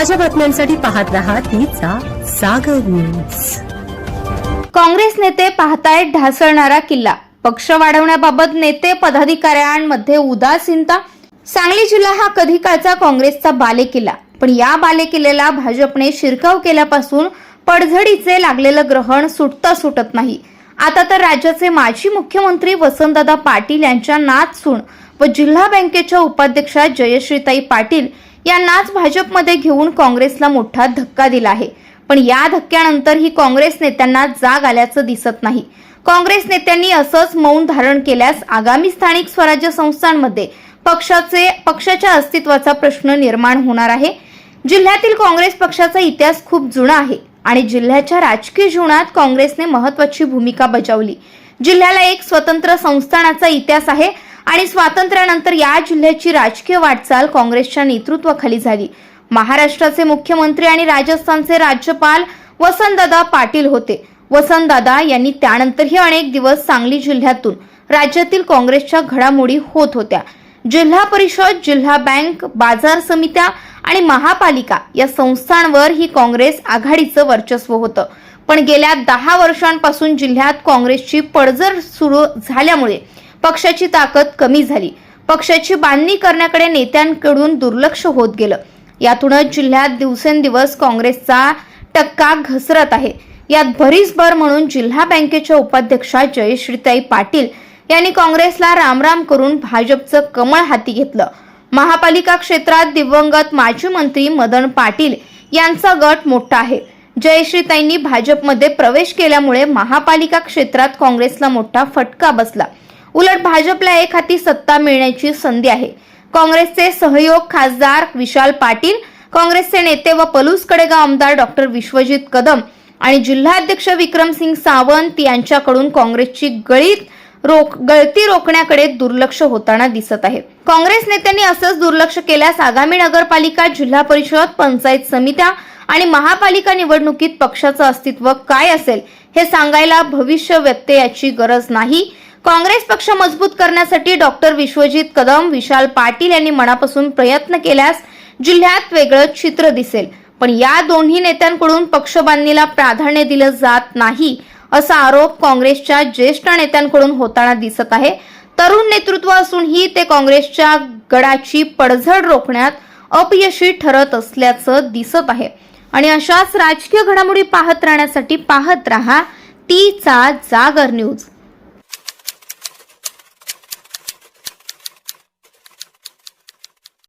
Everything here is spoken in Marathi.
ताज्या बातम्यांसाठी पाहत रहा तिचा सागर न्यूज काँग्रेस नेते पाहतायत ढासळणारा किल्ला. पक्ष वाढवण्याबाबत नेते पदाधिकाऱ्यांमध्ये उदासीनता. सांगली जिल्हा हा कधी काळचा काँग्रेसचा बालेकिल्ला. पण या बालेकिल्ल्याला भाजपने शिरकाव केल्यापासून पडझडीचे लागलेलं ग्रहण सुटता सुटत नाही. आता तर राज्याचे माजी मुख्यमंत्री वसंतदादा पाटील यांच्या नाचसून व जिल्हा बँकेच्या उपाध्यक्षा जयश्रीताई पाटील यांनाच भाजपमध्ये घेऊन काँग्रेसला मोठा धक्का दिला आहे. पण या धक्क्यानंतर ही काँग्रेस नेत्यांना जाग आल्याचं दिसत नाही. काँग्रेस नेत्यांनी असंच मौन धारण केल्यास आगामी स्थानिक स्वराज्य संस्थांमध्ये पक्षाचे पक्षाच्या अस्तित्वाचा प्रश्न निर्माण होणार आहे. जिल्ह्यातील काँग्रेस पक्षाचा इतिहास खूप जुना आहे. आणि जिल्ह्याच्या राजकीय जीवनात काँग्रेसने महत्वाची भूमिका बजावली. जिल्ह्याला एक स्वतंत्र संस्थानाचा इतिहास आहे आणि स्वातंत्र्यानंतर या जिल्ह्याची राजकीय वाटचाल काँग्रेसच्या नेतृत्वाखाली झाली. महाराष्ट्राचे मुख्यमंत्री आणि राजस्थानचे राज्यपाल वसंतदादा पाटील होते. वसंतदादा यांनी त्यानंतरही अनेक दिवस सांगली जिल्ह्यातून राज्यातील काँग्रेसच्या घडामोडी होत होत्या. जिल्हा परिषद जिल्हा बँक बाजार समित्या आणि महापालिका या संस्थांवर ही काँग्रेस आघाडीचं वर्चस्व होतं. पण गेल्या दहा वर्षांपासून जिल्ह्यात काँग्रेसची पडझड सुरू झाल्यामुळे पक्षाची ताकद कमी झाली. पक्षाची बांधणी करण्याकडे नेत्यांकडून दुर्लक्ष होत गेलं. यातूनच जिल्ह्यात दिवसेंदिवस काँग्रेसचा टक्का घसरत आहे. यात भरीसभर म्हणून जिल्हा बँकेच्या उपाध्यक्षा जयश्रीताई पाटील यांनी काँग्रेसला रामराम करून भाजपचं कमळ हाती घेतलं. महापालिका क्षेत्रात दिवंगत माजी मंत्री मदन पाटील यांचा गट मोठा आहे. जयश्रीताईंनी भाजपमध्ये प्रवेश केल्यामुळे महापालिका क्षेत्रात काँग्रेसला मोठा फटका बसला. उलट भाजपला एक हाती सत्ता मिळण्याची संधी आहे. काँग्रेसचे सहयोग खासदार विशाल पाटील काँग्रेसचे नेते व पलूस कडेगाव आमदार डॉक्टर विश्वजित कदम आणि जिल्हाध्यक्ष विक्रमसिंग सावंत यांच्याकडून काँग्रेसची गळीत रोख गळती रोखण्याकडे दुर्लक्ष होताना दिसत आहे. काँग्रेस नेत्यांनी असंच दुर्लक्ष केल्यास आगामी नगरपालिका जिल्हा परिषद पंचायत समित्या आणि महापालिका निवडणुकीत पक्षाचं अस्तित्व काय असेल हे सांगायला भविष्य व्यत्ययाची गरज नाही. काँग्रेस पक्ष मजबूत करण्यासाठी डॉक्टर विश्वजित कदम विशाल पाटील यांनी मनापासून प्रयत्न केल्यास जिल्ह्यात वेगळं चित्र दिसेल. पण या दोन्ही नेत्यांकडून पक्ष बांधणीला प्राधान्य दिलं जात नाही. असा आरोप काँग्रेसच्या ज्येष्ठ नेत्यांकडून होताना दिसत आहे. तरुण नेतृत्व असूनही ते काँग्रेसच्या गडाची पडझड रोखण्यात अपयशी ठरत असल्याचं दिसत आहे. आणि अशाच राजकीय घडामोडी पाहत राहण्यासाठी पाहत राहा. तीचा जागर न्यूज.